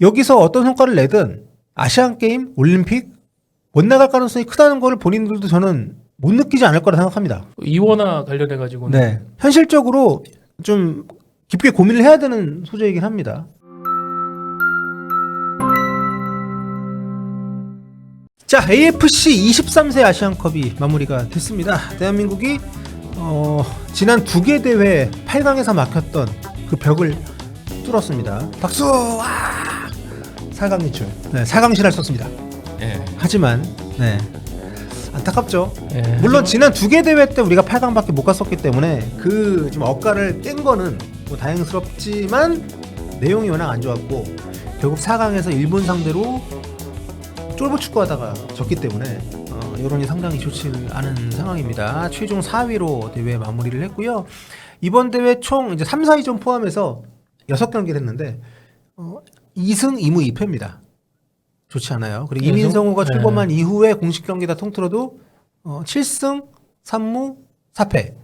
여기서 어떤 성과를 내든 아시안 게임, 올림픽 못 나갈 가능성이 크다는 거를 본인들도 저는 못 느끼지 않을 거라 생각합니다. 이원화 관련해 가지고는 네. 현실적으로 좀 깊게 고민을 해야 되는 소재이긴 합니다. 자, AFC 23세 아시안컵이 마무리가 됐습니다. 대한민국이 어, 지난 두 개 대회 8강에서 막혔던 그 벽을 뚫었습니다. 박수! 와! 4강 진출. 네, 4강 신을 썼습니다. 예. 하지만 네. 안타깝죠. 예, 물론 지난 두 개 대회 때 우리가 8강밖에 못 갔었기 때문에 그좀 억가를 깬 거는 뭐 다행스럽지만 내용이 워낙 안 좋았고 결국 4강에서 일본 상대로 쫄보 축구하다가 졌기 때문에 어, 여론이 상당히 좋지 않은 상황입니다. 최종 4위로 대회 마무리를 했고요. 이번 대회 총 이제 3, 4위전 포함해서 6경기를 했는데 어, 2승 2무 2패입니다. 좋지 않아요. 그리고 계속? 이민성우가 네. 출범한 이후에 공식 경기 다 통틀어도 어, 7승 3무 4패.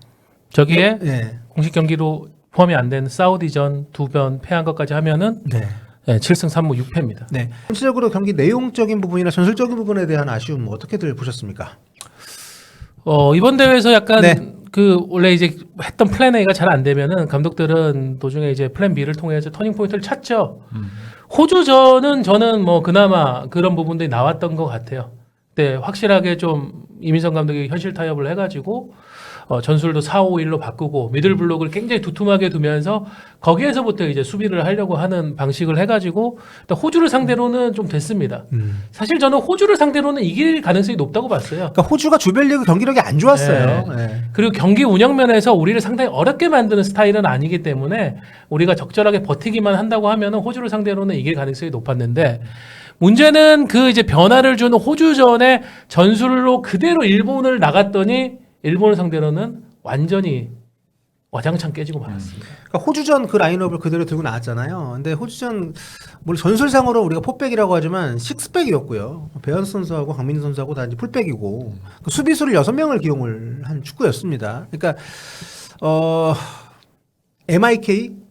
저기에 네. 공식 경기로 포함이 안 된 사우디전 두 번 패한 것까지 하면은 네. 예, 7승 3무 6패입니다. 네. 전체적으로 경기 내용적인 부분이나 전술적인 부분에 대한 아쉬움 어떻게들 보셨습니까? 어, 이번 대회에서 약간 네. 그 원래 이제 했던 플랜 A가 잘 안 되면은 감독들은 도중에 이제 플랜 B를 통해서 터닝 포인트를 찾죠. 호주전은 저는 뭐 그나마 그런 부분들이 나왔던 것 같아요. 네, 확실하게 좀 이민성 감독이 현실 타협을 해가지고 어, 전술도 4, 5, 1로 바꾸고 미들 블록을 굉장히 두툼하게 두면서 거기에서부터 이제 수비를 하려고 하는 방식을 해가지고 호주를 상대로는 좀 됐습니다. 음. 사실 저는 호주를 상대로는 이길 가능성이 높다고 봤어요. 그러니까 호주가 조별리그 경기력이 안 좋았어요. 네. 그리고 경기 운영 면에서 우리를 상당히 어렵게 만드는 스타일은 아니기 때문에 우리가 적절하게 버티기만 한다고 하면 호주를 상대로는 이길 가능성이 높았는데 문제는 그 이제 변화를 주는 호주전의 전술로 그대로 일본을 나갔더니 일본을 상대로는 완전히 와장창 깨지고 말았습니다. 그러니까 호주전 그 라인업을 그대로 들고 나왔잖아요. 근데 호주전 물 전술상으로 우리가 포백이라고 하지만 식스백이었고요. 배현수 선수하고 강민희 선수하고 다 이제 풀백이고 그 수비수를 여섯 명을 기용을 한 축구였습니다. 그러니까 어 MIK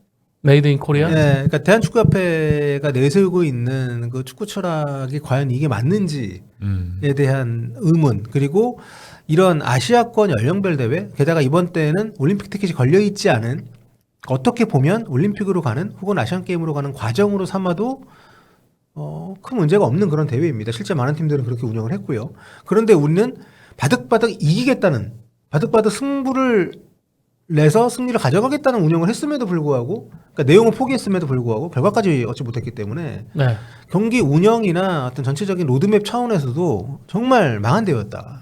메이드 인 코리아. 예, 그러니까 대한축구협회가 내세우고 있는 그 축구 철학이 과연 이게 맞는지에 음. 대한 의문 그리고 이런 아시아권 연령별 대회 게다가 이번 때에는 올림픽 티켓이 걸려 있지 않은 어떻게 보면 올림픽으로 가는 혹은 아시안 게임으로 가는 과정으로 삼아도 어, 큰 문제가 없는 그런 대회입니다. 실제 많은 팀들은 그렇게 운영을 했고요. 그런데 우리는 바득바득 이기겠다는 바득바득 승부를 내서 승리를 가져가겠다는 운영을 했음에도 불구하고 그러니까 내용을 포기했음에도 불구하고 결과까지 얻지 못했기 때문에 네. 경기 운영이나 어떤 전체적인 로드맵 차원에서도 정말 망한 대회였다.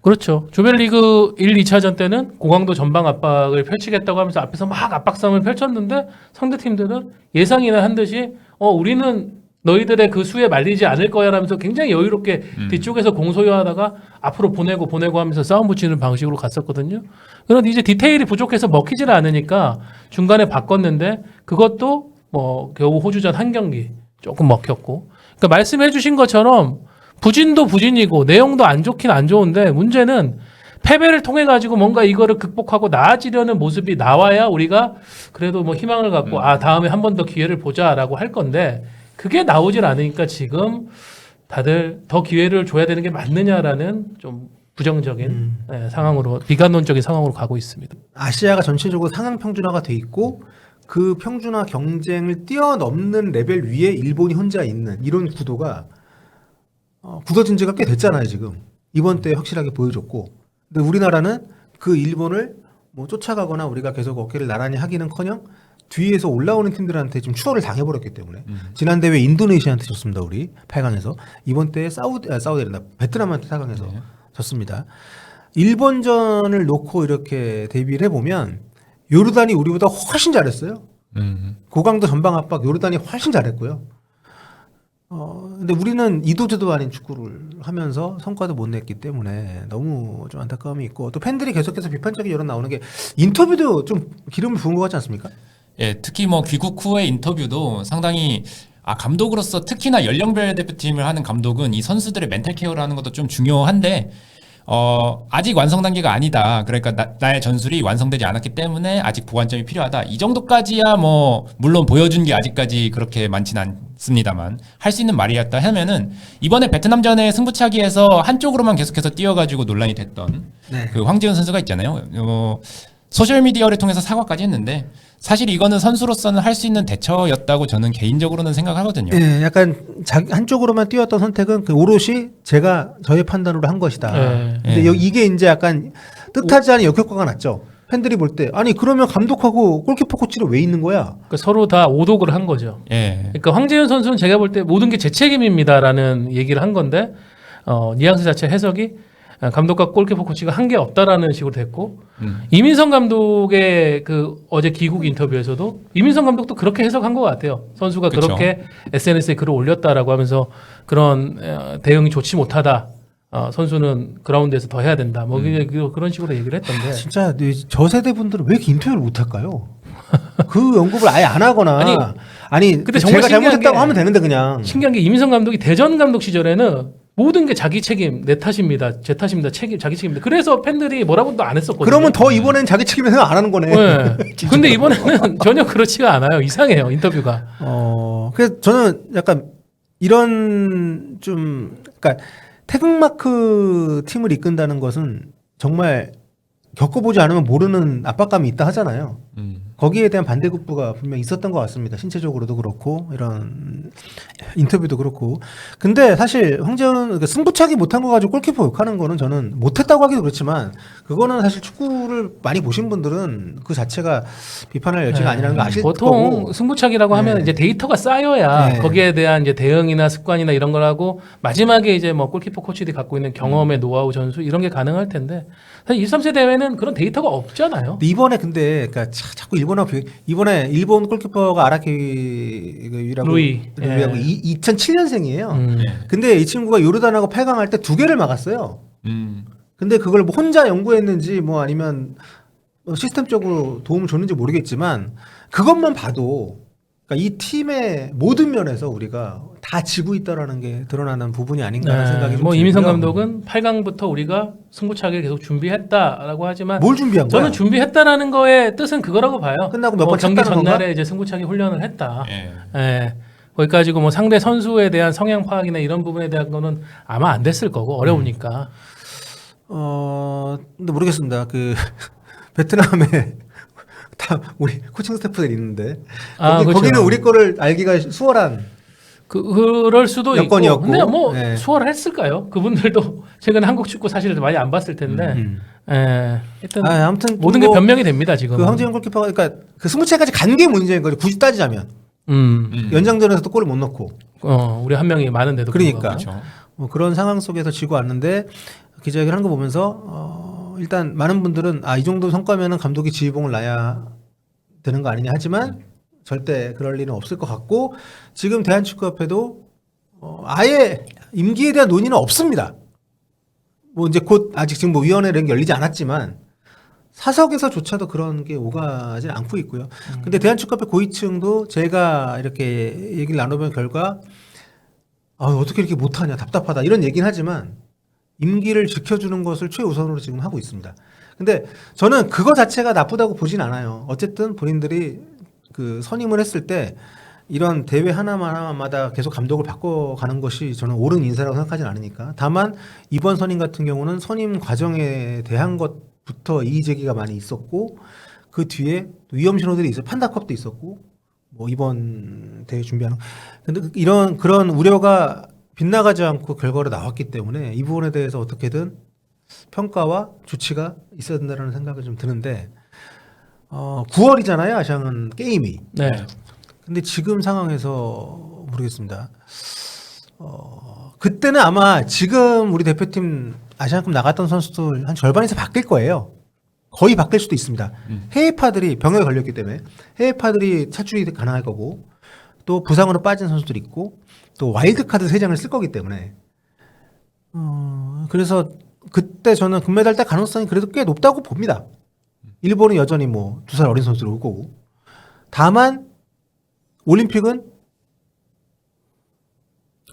그렇죠. 조별리그 1, 2차전 때는 고강도 전방 압박을 펼치겠다고 하면서 앞에서 막 압박 싸움을 펼쳤는데 상대 팀들은 예상이나 한 듯이 어 우리는 너희들의 그 수에 말리지 않을 거야 라면서 굉장히 여유롭게 뒤쪽에서 공소유하다가 앞으로 보내고 보내고 하면서 싸움 붙이는 방식으로 갔었거든요. 그런데 이제 디테일이 부족해서 먹히질 않으니까 중간에 바꿨는데 그것도 뭐 겨우 호주전 한 경기 조금 먹혔고. 그러니까 말씀해 주신 것처럼 부진도 부진이고 내용도 안 좋긴 안 좋은데 문제는 패배를 통해 가지고 뭔가 이거를 극복하고 나아지려는 모습이 나와야 우리가 그래도 뭐 희망을 갖고 아 다음에 한 번 더 기회를 보자라고 할 건데 그게 나오질 않으니까 지금 다들 더 기회를 줘야 되는 게 맞느냐라는 좀 부정적인 예, 상황으로 비관론적인 상황으로 가고 있습니다. 아시아가 전체적으로 상향 평준화가 돼 있고 그 평준화 경쟁을 뛰어넘는 레벨 위에 일본이 혼자 있는 이런 구도가 어, 굳어진 지가 꽤 됐잖아요 지금. 이번 때 확실하게 보여줬고. 근데 우리나라는 그 일본을 뭐 쫓아가거나 우리가 계속 어깨를 나란히 하기는커녕 뒤에서 올라오는 팀들한테 지금 추월을 당해버렸기 때문에 지난 대회 인도네시아한테 졌습니다 우리 8강에서 이번 때 사우디 아, 사우디랜다 베트남한테 4강에서 네. 졌습니다. 일본전을 놓고 이렇게 대비를 해보면 요르단이 우리보다 훨씬 잘했어요. 음. 고강도 전방 압박 요르단이 훨씬 잘했고요. 어, 근데 우리는 이도저도 아닌 축구를 하면서 성과도 못 냈기 때문에 너무 좀 안타까움이 있고 또 팬들이 계속해서 비판적인 여론 나오는 게 인터뷰도 좀 기름을 부은 것 같지 않습니까? 예, 특히 뭐 귀국 후의 인터뷰도 상당히 아 감독으로서 특히나 연령별 대표팀을 하는 감독은 이 선수들의 멘탈 케어를 하는 것도 좀 중요한데 어, 아직 완성 단계가 아니다. 그러니까 나, 의 전술이 완성되지 않았기 때문에 아직 보완점이 필요하다. 이 정도까지야 뭐 물론 보여준 게 아직까지 그렇게 많지는 않습니다만 할 수 있는 말이었다 하면은 이번에 베트남전의 승부차기에서 한쪽으로만 계속해서 뛰어가지고 논란이 됐던 네. 그 황지훈 선수가 있잖아요. 어, 소셜 미디어를 통해서 사과까지 했는데 사실 이거는 선수로서는 할 수 있는 대처였다고 저는 개인적으로는 생각하거든요. 예, 약간 자, 한쪽으로만 뛰었던 선택은 그 오롯이 제가 저의 판단으로 한 것이다. 예. 근데 예. 여- 이게 이제 약간 뜻하지 않은 역효과가 났죠. 팬들이 볼 때 아니 그러면 감독하고 골키퍼 코치를 왜 있는 거야? 그러니까 서로 다 오독을 한 거죠. 예. 그러니까 황재현 선수는 제가 볼 때 모든 게 제 책임입니다라는 얘기를 한 건데 어, 뉘앙스 자체 해석이 어, 감독과 골키퍼 코치가 한 게 없다라는 식으로 됐고 음. 이민성 감독의 그 어제 귀국 인터뷰에서도 이민성 감독도 그렇게 해석한 것 같아요. 선수가 그쵸. 그렇게 SNS에 글을 올렸다라고 하면서 그런 어, 대응이 좋지 못하다. 어, 선수는 그라운드에서 더 해야 된다. 뭐 음. 그- 그런 식으로 얘기를 했던데. 진짜 이- 저 세대 분들은 왜 이렇게 인터뷰를 못 할까요? 그 연구를 아예 안 하거나 아니, 아니, 근데 제가 잘못했다고 게 하면 되는데 그냥 신기한 게 이민성 감독이 대전 감독 시절에는 모든 게 자기 책임, 내 탓입니다, 제 탓입니다, 책임, 자기 책임입니다. 그래서 팬들이 뭐라고도 안 했었거든요. 그러면 더 이번엔 자기 책임을 생각 안 하는 거네. 네. 근데 이번에는 전혀 그렇지가 않아요. 이상해요 인터뷰가. 어, 그래서 저는 약간 이런 좀, 그러니까 태극마크 팀을 이끈다는 것은 정말 겪어보지 않으면 모르는 압박감이 있다 하잖아요. 음. 거기에 대한 반대급부가 분명 히 있었던 것 같습니다. 신체적으로도 그렇고 이런 인터뷰도 그렇고. 근데 사실 황재현은 그 승부차기 못한 거 가지고 골키퍼 욕하는 거는 저는 못했다고 하기도 그렇지만 그거는 사실 축구를 많이 보신 분들은 그 자체가 비판할 여지가 아니라는 거 아실 네. 보통 거고. 승부차기라고 하면 네. 이제 데이터가 쌓여야 네. 거기에 대한 이제 대응이나 습관이나 이런 걸 하고 마지막에 이제 뭐 골키퍼 코치들이 갖고 있는 경험의 노하우 전수 이런 게 가능할 텐데 사실 23세 대회는 그런 데이터가 없잖아요. 이번에 근데 그러니까 자, 자꾸 일본하고 비- 이번에 일본 골키퍼가 아라키라고 루이. 예. 2007년생이에요. 음. 예. 근데 이 친구가 요르단하고 8강 할 때 두 개를 막았어요. 음. 근데 그걸 뭐 혼자 연구했는지 뭐 아니면 뭐 시스템적으로 도움을 줬는지 모르겠지만 그것만 봐도 그러니까 이 팀의 모든 면에서 우리가 다 지고 있다라는 게 드러나는 부분이 아닌가라는 네, 생각이 좀뭐 이민성. 감독은 8강부터 우리가 승부차기를 계속 준비했다라고 하지만 뭘 준비한 거야? 저는 준비했다라는 거의 뜻은 그거라고 봐요. 끝나고 몇번 뭐 경기 전날에 건가? 이제 승부차기 훈련을 했다. 예. 예. 거기까지고 뭐 상대 선수에 대한 성향 파악이나 이런 부분에 대한 거는 아마 안 됐을 거고 어려우니까. 어 근데 모르겠습니다. 그 베트남에 다 우리 코칭 스태프들 있는데 아, 거기, 그렇죠. 거기는 우리 거를 알기가 수월한 그 그럴 수도 있고. 여건이었고. 근데 뭐 네. 수월했을까요? 그분들도 최근에 한국 축구 사실 많이 안 봤을 텐데. 음. 예. 하여튼 아, 아무튼 모든 게뭐 변명이 됩니다 지금. 그 황재영 골키퍼가 그러니까 그 스무차까지 간 게 문제인 거죠. 굳이 따지자면 음. 음. 연장전에서도 골을 못 넣고 어, 우리 한 명이 많은데도 그러니까. 그렇죠. 뭐 그런 상황 속에서 지고 왔는데 기자회견 하는 거 보면서 어, 일단 많은 분들은 아 이 정도 성과면은 감독이 지휘봉을 놔야 되는 거 아니냐 하지만 절대 그럴 일은 없을 것 같고 지금 대한축구협회도 어, 아예 임기에 대한 논의는 없습니다. 뭐 이제 곧 아직 지금 뭐 위원회 이런 게 열리지 않았지만 사석에서조차도 그런 게 오가지 않고 있고요. 근데 대한축구협회 고위층도 제가 이렇게 얘기를 나눠본 결과 아, 어떻게 이렇게 못하냐 답답하다 이런 얘기는 하지만 임기를 지켜주는 것을 최우선으로 지금 하고 있습니다. 근데 저는 그거 자체가 나쁘다고 보진 않아요. 어쨌든 본인들이 그 선임을 했을 때 이런 대회 하나마다 계속 감독을 바꿔가는 것이 저는 옳은 인사라고 생각하진 않으니까. 다만 이번 선임 같은 경우는 선임 과정에 대한 것 부터 이의 제기가 많이 있었고 그 뒤에 위험 신호들이 있어 판다컵도 있었고 뭐 이번 대회 준비하는 근데 그- 이런 그런 우려가 빗나가지 않고 결과로 나왔기 때문에 이 부분에 대해서 어떻게든 평가와 조치가 있어야 된다는 생각이 좀 드는데 어 9월이잖아요 아시안 게임이 네. 근데 지금 상황에서 모르겠습니다. 어, 그때는 아마 지금 우리 대표팀 아시안컵 나갔던 선수들 한 절반 이상 바뀔 거예요. 거의 바뀔 수도 있습니다. 음. 해외파들이 병역에 걸렸기 때문에 해외파들이 차출이 가능할 거고 또 부상으로 빠진 선수들이 있고 또 와일드카드 3장을 쓸 거기 때문에 어, 그래서 그때 저는 금메달 딸 가능성이 그래도 꽤 높다고 봅니다. 일본은 여전히 뭐 두 살 어린 선수들 올 거고 다만 올림픽은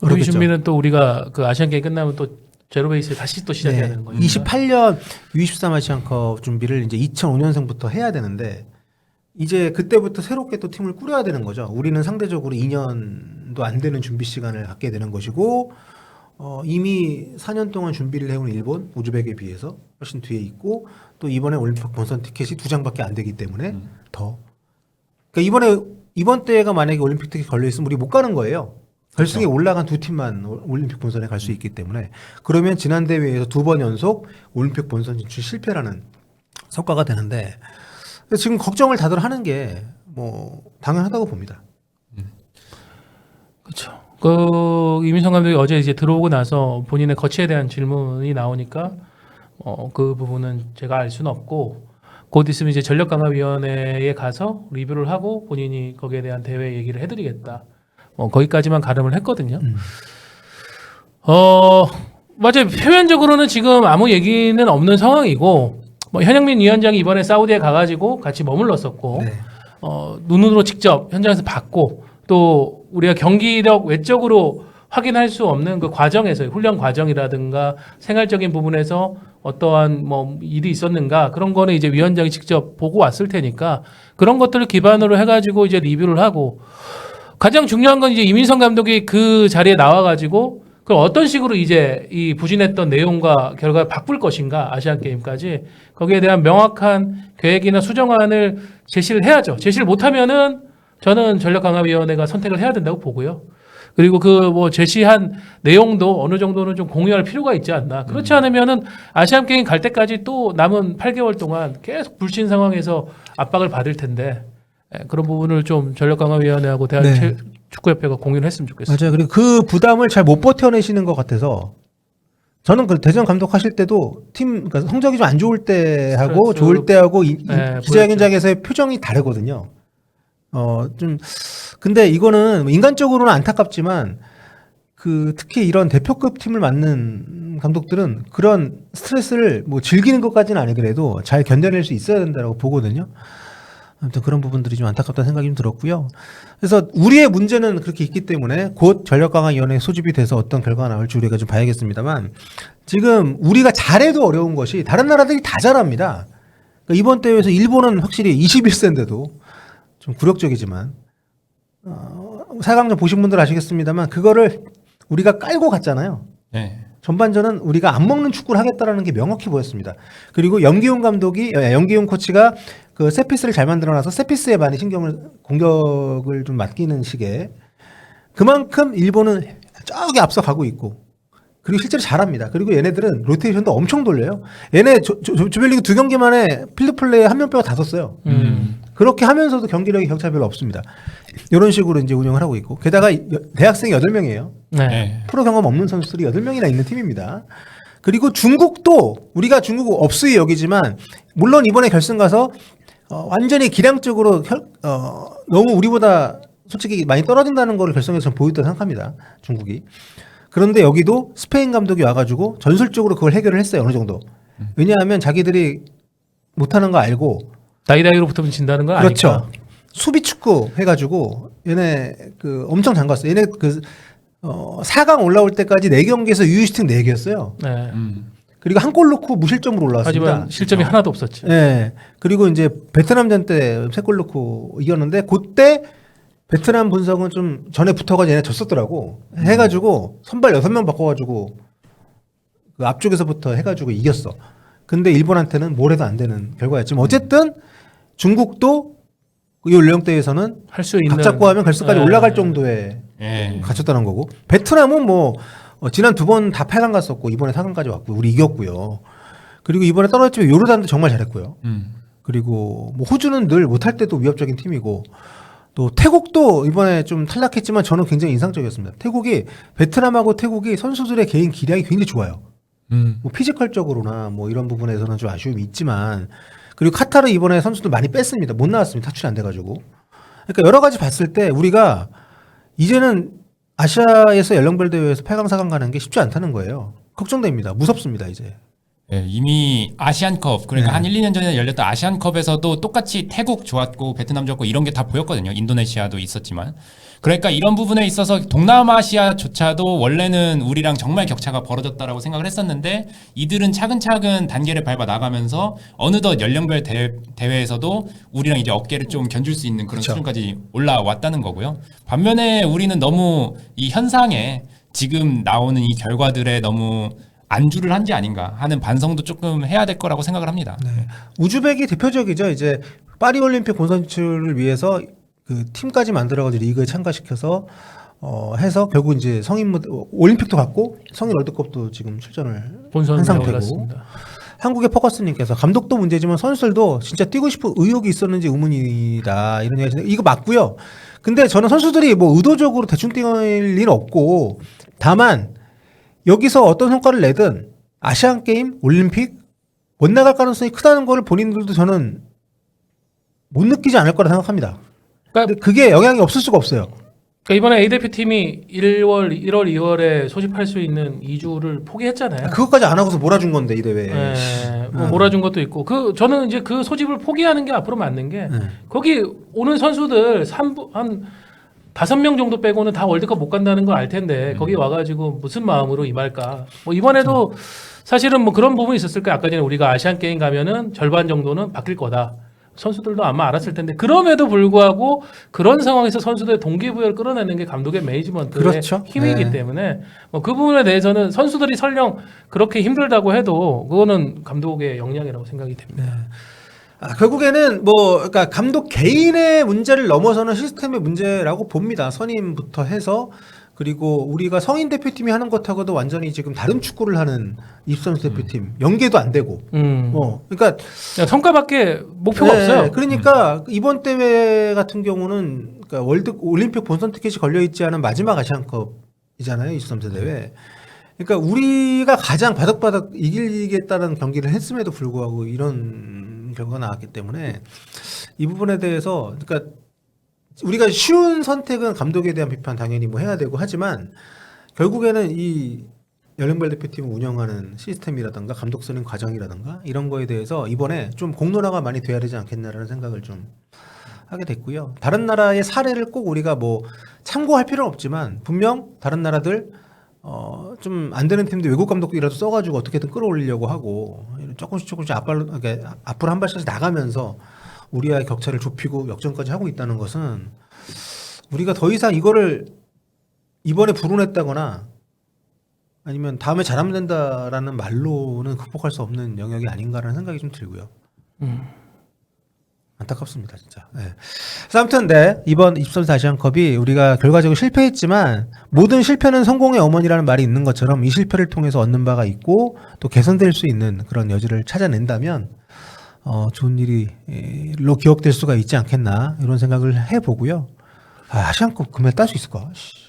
우리. 준비는 또 우리가 그 아시안 게임 끝나면 또 제로 베이스에 다시 또 시작해야 네, 되는 거니까. 28년 U23 아시안컵 준비를 이제 2005년생부터 해야 되는데 이제 그때부터 새롭게 또 팀을 꾸려야 되는 거죠. 우리는 상대적으로 2년도 안 되는 준비 시간을 갖게 되는 것이고 어, 이미 4년 동안 준비를 해온 일본, 우즈벡에 비해서 훨씬 뒤에 있고 또 이번에 올림픽 본선 티켓이 두 장밖에 안 되기 때문에 음. 더 그러니까 이번에 이번 대회가 만약에 올림픽 티켓 걸려 있으면 우리 못 가는 거예요. 결승에 올라간 두 팀만 올- 올림픽 본선에 갈 수 있기 때문에 그러면 지난 대회에서 두 번 연속 올림픽 본선 진출 실패라는 성과가 되는데 지금 걱정을 다들 하는 게 뭐 당연하다고 봅니다. 그렇죠. 그 이민성 감독이 어제 이제 들어오고 나서 본인의 거치에 대한 질문이 나오니까 어, 그 부분은 제가 알 수는 없고 곧 있으면 이제 전력 강화 위원회에 가서 리뷰를 하고 본인이 거기에 대한 대회 얘기를 해드리겠다. 어, 거기까지만 가름을 했거든요. 음. 어 맞아요. 표면적으로는 지금 아무 얘기는 없는 상황이고 뭐 현영민 위원장이 이번에 사우디에 가가지고 같이 머물렀었고 네. 어, 눈으로 직접 현장에서 봤고 또 우리가 경기력 외적으로 확인할 수 없는 그 과정에서 훈련 과정이라든가 생활적인 부분에서 어떠한 뭐 일이 있었는가 그런 거는 이제 위원장이 직접 보고 왔을 테니까 그런 것들을 기반으로 해가지고 이제 리뷰를 하고 가장 중요한 건 이제 이민성 감독이 그 자리에 나와가지고 그럼 어떤 식으로 이제 이 부진했던 내용과 결과를 바꿀 것인가 아시안 게임까지 거기에 대한 명확한 계획이나 수정안을 제시를 해야죠. 제시를 못하면은 저는 전력강화위원회가 선택을 해야 된다고 보고요. 그리고 그 뭐 제시한 내용도 어느 정도는 좀 공유할 필요가 있지 않나. 그렇지 않으면은 아시안 게임 갈 때까지 또 남은 8개월 동안 계속 불신 상황에서 압박을 받을 텐데 예, 그런 부분을 좀 전력강화위원회하고 대한 네. 축구협회가 공유를 했으면 좋겠어요. 맞아요. 그리고 그 부담을 잘 못 버텨내시는 것 같아서 저는 그 대전 감독하실 때도 팀 그러니까 성적이 좀 안 좋을 때 하고. 좋을 때 하고 네, 기자회견장에서의 표정이 다르거든요. 어 좀 근데 이거는 뭐 인간적으로는 안타깝지만 그 특히 이런 대표급 팀을 맡는 감독들은 그런 스트레스를 뭐 즐기는 것까지는 아니더라도 잘 견뎌낼 수 있어야 된다고 보거든요. 아무튼 그런 부분들이 좀 안타깝다는 생각이 좀 들었고요. 그래서 우리의 문제는 그렇게 있기 때문에 곧 전력강화위원회 소집이 돼서 어떤 결과가 나올지 우리가 좀 봐야겠습니다만 지금 우리가 잘해도 어려운 것이 다른 나라들이 다 잘합니다. 그러니까 이번 대회에서 일본은 확실히 21세인데도 좀 굴욕적이지만 어, 4강전 보신 분들 아시겠습니다만 그거를 우리가 깔고 갔잖아요. 네. 전반전은 우리가 안 먹는 축구를 하겠다라는 게 명확히 보였습니다. 그리고 염기훈 감독이 어, 염기훈 코치가 그 세피스를 잘 만들어놔서 세피스에 많이 신경을 공격을 좀 맡기는 식의 그만큼 일본은 저기 앞서가고 있고 그리고 실제로 잘합니다. 그리고 얘네들은 로테이션도 엄청 돌려요. 얘네 조, 조, 조별리그 두 경기 만에 필드 플레이 한 명 빼고 다 썼어요. 음. 그렇게 하면서도 경기력이 격차 별로 없습니다. 이런 식으로 이제 운영을 하고 있고 게다가 여- 대학생이 8명이에요. 네. 네. 프로 경험 없는 선수들이 8명이나 있는 팀입니다. 그리고 중국도 우리가 중국 업수히 여기지만 물론 이번에 결승 가서 어, 완전히 기량적으로 혈- 어, 너무 우리보다 솔직히 많이 떨어진다는 걸 결승에서 전 보였다 생각합니다. 중국이. 그런데 여기도 스페인 감독이 와가지고 전술적으로 그걸 해결을 했어요. 어느 정도. 왜냐하면 자기들이 못하는 거 알고 다이다이로 붙으면 진다는 건 그렇죠. 아니까. 수비 축구 해가지고 얘네 그 엄청 잠갔어요. 얘네 그 어, 4강 올라올 때까지 4경기에서 유유슈팅 4개였어요. 네. 음. 그리고 한 골 넣고 무실점으로 올라왔습니다. 하지만 실점이 하나도 없었죠. 예. 그리고 이제 베트남전 때 세 골 넣고 이겼는데 그때 베트남 분석은 좀 전에 붙어가지고 얘네 졌었더라고. 해가지고 선발 6명 바꿔가지고 그 앞쪽에서부터 해가지고 이겼어. 근데 일본한테는 뭘 해도 안 되는 결과였지만 어쨌든 중국도 이 연령대에서는 할 수 있는 각 잡고 하면 결승까지 네. 올라갈 정도의 예. 갖췄다는 거고 베트남은 뭐 어, 지난 두 번 다 8강 갔었고 이번에 4강까지 왔고 우리 이겼고요. 그리고 이번에 떨어졌지만 요르단도 정말 잘했고요. 음. 그리고 뭐 호주는 늘 못할 때도 위협적인 팀이고 또 태국도 이번에 좀 탈락했지만 저는 굉장히 인상적이었습니다. 태국이 베트남하고 태국이 선수들의 개인 기량이 굉장히 좋아요. 음. 뭐 피지컬적으로나 뭐 이런 부분에서는 좀 아쉬움이 있지만 그리고 카타르 이번에 선수들 많이 뺐습니다. 못 나왔습니다. 타출이 안 돼가지고. 그러니까 여러 가지 봤을 때 우리가 이제는 아시아에서 연령별 대회에서 8강 4강 가는 게 쉽지 않다는 거예요. 걱정됩니다. 무섭습니다 이제. 예, 이미 아시안컵 그러니까 네. 한 1, 2년 전에 열렸던 아시안컵에서도 똑같이 태국 좋았고 베트남 좋았고 이런 게 다 보였거든요. 인도네시아도 있었지만. 그러니까 이런 부분에 있어서 동남아시아조차도 원래는 우리랑 정말 격차가 벌어졌다라고 생각을 했었는데 이들은 차근차근 단계를 밟아 나가면서 어느덧 연령별 대회, 대회에서도 우리랑 이제 어깨를 좀 견줄 수 있는 그런 그쵸. 수준까지 올라왔다는 거고요. 반면에 우리는 너무 이 현상에 지금 나오는 이 결과들에 너무 안주를 한게 아닌가 하는 반성도 조금 해야 될 거라고 생각을 합니다. 네. 우즈벡이 대표적이죠. 이제 파리 올림픽 본선 진출을 위해서 그 팀까지 만들어가지고 리그에 참가시켜서 어 해서 결국 이제 성인 무대 올림픽도 갔고 성인 월드컵도 지금 출전을 본선에 한 상태고. 올랐습니다. 한국의 포커스님께서 감독도 문제지만 선수들도 진짜 뛰고 싶은 의욕이 있었는지 의문이다 이런 얘기 하시는데 이거 맞고요. 근데 저는 선수들이 뭐 의도적으로 대충 뛰는 일은 없고 다만 여기서 어떤 성과를 내든 아시안 게임, 올림픽 못 나갈 가능성이 크다는 거를 본인들도 저는 못 느끼지 않을 거라 생각합니다. 그러니까, 근데 그게 영향이 없을 수가 없어요. 그러니까 이번에 A 대표팀이 1월, 1월, 2월에 소집할 수 있는 2주를 포기했잖아요. 그것까지 안 하고서 몰아준 건데 이 대회에. 예, 뭐 음. 몰아준 것도 있고 그 저는 이제 그 소집을 포기하는 게 앞으로 맞는 게 네. 거기 오는 선수들 3부 한 다섯 명 정도 빼고는 다 월드컵 못 간다는 걸 알 텐데 음. 거기 와가지고 무슨 마음으로 임할까? 뭐 이번에도 사실은 뭐 그런 부분이 있었을 거예요. 아까 전에 우리가 아시안 게임 가면은 절반 정도는 바뀔 거다. 선수들도 아마 알았을 텐데 그럼에도 불구하고 그런 상황에서 선수들의 동기부여를 끌어내는 게 감독의 매니지먼트의 그렇죠. 힘이기 네. 때문에 뭐 그 부분에 대해서는 선수들이 설령 그렇게 힘들다고 해도 그거는 감독의 역량이라고 생각이 됩니다. 아, 결국에는 뭐 그러니까 감독 개인의 문제를 넘어서는 시스템의 문제라고 봅니다. 선임부터 해서 그리고 우리가 성인 대표팀이 하는 것하고도 완전히 지금 다른 축구를 하는 입선수 대표팀 연계도 안 되고 음. 뭐 그러니까 그냥 성과밖에 목표가 네, 없어요. 그러니까 이번 대회 같은 경우는 그러니까 월드 올림픽 본선 티켓이 걸려 있지 않은 마지막 아시안컵이잖아요. 23세 대회. 그러니까 우리가 가장 바닥바닥 이기겠다는 경기를 했음에도 불구하고 이런 결과가 나왔기 때문에 이 부분에 대해서 그러니까 우리가 쉬운 선택은 감독에 대한 비판 당연히 뭐 해야 되고 하지만 결국에는 이 연령별 대표팀을 운영하는 시스템이라든가 감독 선임 과정이라든가 이런 거에 대해서 이번에 좀 공론화가 많이 돼야 되지 않겠나라는 생각을 좀 하게 됐고요. 다른 나라의 사례를 꼭 우리가 뭐 참고할 필요는 없지만 분명 다른 나라들 어 좀 안 되는 팀들 외국 감독이라도 써가지고 어떻게든 끌어올리려고 하고 조금씩 조금씩 앞발로 이렇게 앞으로 한 발씩 나가면서 우리와의 격차를 좁히고 역전까지 하고 있다는 것은 우리가 더 이상 이거를 이번에 불운했다거나 아니면 다음에 잘하면 된다라는 말로는 극복할 수 없는 영역이 아닌가라는 생각이 좀 들고요. 음. 안타깝습니다, 진짜. 네. 그래서 아무튼 네 이번 23세 아시안컵이 우리가 결과적으로 실패했지만 모든 실패는 성공의 어머니라는 말이 있는 것처럼 이 실패를 통해서 얻는 바가 있고 또 개선될 수 있는 그런 여지를 찾아낸다면 어, 좋은 일이로 기억될 수가 있지 않겠나 이런 생각을 해보고요. 아, 아시안컵 금메달 딸 수 있을까? 씨.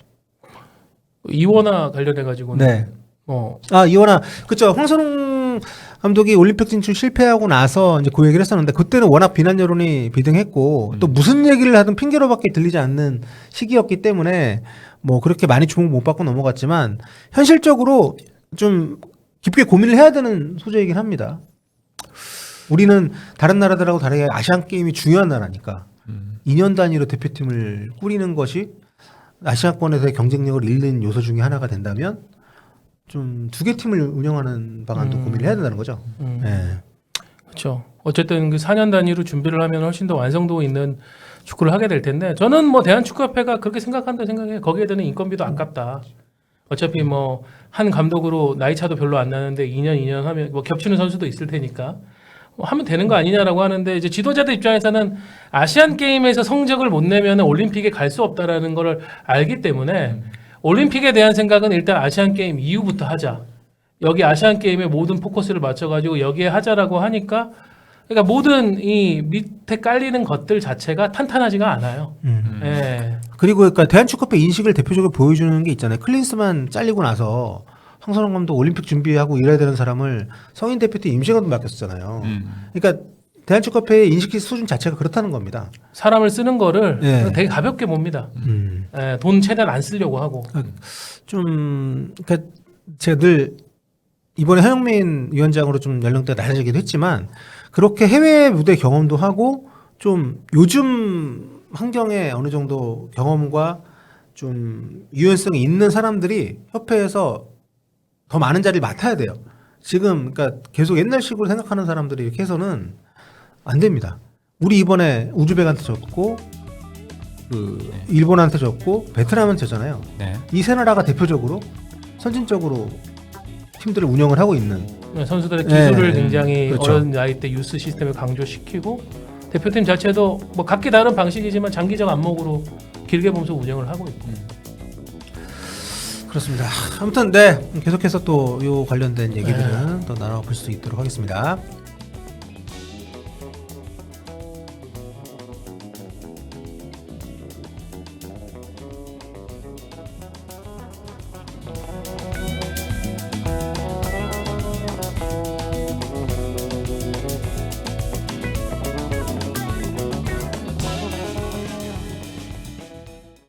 이원화 관련해 가지고는 네. 어, 아 이원아 그쵸 황선홍 감독이 올림픽 진출 실패하고 나서 이제 그 얘기를 했었는데 그때는 워낙 비난 여론이 비등했고 또 무슨 얘기를 하든 핑계로밖에 들리지 않는 시기였기 때문에 뭐 그렇게 많이 주목 못 받고 넘어갔지만 현실적으로 좀 깊게 고민을 해야 되는 소재이긴 합니다. 우리는 다른 나라들하고 다르게 아시안 게임이 중요한 나라니까 2년 단위로 대표팀을 꾸리는 것이 아시아권에서의 경쟁력을 잃는 요소 중에 하나가 된다면 좀 두 개 팀을 운영하는 방안도 음. 고민을 해야 된다는 거죠. 음. 네. 그렇죠. 어쨌든 그 4년 단위로 준비를 하면 훨씬 더 완성도 있는 축구를 하게 될 텐데 저는 뭐 대한축구협회가 그렇게 생각한다 생각해요. 거기에 드는 인건비도 아깝다. 어차피 뭐 한 감독으로 나이 차도 별로 안 나는데 2년 2년 하면 뭐 겹치는 선수도 있을 테니까 뭐 하면 되는 거 아니냐라고 하는데 이제 지도자들 입장에서는 아시안 게임에서 성적을 못 내면 올림픽에 갈 수 없다라는 걸 알기 때문에 올림픽에 대한 생각은 일단 아시안 게임 이후부터 하자. 여기 아시안 게임에 모든 포커스를 맞춰가지고 여기에 하자라고 하니까 그러니까 모든 이 밑에 깔리는 것들 자체가 탄탄하지가 않아요. 음. 예. 그리고 그러니까 대한축구협회 인식을 대표적으로 보여주는 게 있잖아요. 클린스만 잘리고 나서 황선홍 감독 올림픽 준비하고 일해야 되는 사람을 성인 대표팀 임시감독 맡겼었잖아요. 음. 그러니까 대한축구협회의 인식 수준 자체가 그렇다는 겁니다. 사람을 쓰는 거를 예. 그냥 되게 가볍게 봅니다. 음. 예, 돈 최대한 안 쓰려고 하고. 좀 그러니까 제가 늘 이번에 현영민 위원장으로 좀 연령대가 낮아지기도 했지만 그렇게 해외 무대 경험도 하고 좀 요즘 환경에 어느 정도 경험과 좀 유연성이 있는 사람들이 협회에서 더 많은 자리를 맡아야 돼요. 지금 그러니까 계속 옛날식으로 생각하는 사람들이 이렇게 해서는 안 됩니다. 우리 이번에 우즈벡한테 졌고 그 일본한테 졌고 베트남한테 졌잖아요. 네. 이 세 나라가 대표적으로 선진적으로 팀들을 운영을 하고 있는 선수들의 네. 기술을 굉장히 그렇죠. 어린 나이 때 유스 시스템을 강조시키고 대표팀 자체도 뭐 각기 다른 방식이지만 장기적 안목으로 길게 보면서 운영을 하고 있고 그렇습니다. 아무튼 네 계속해서 또 요 관련된 얘기들은 또 나눠볼 수 있도록 하겠습니다.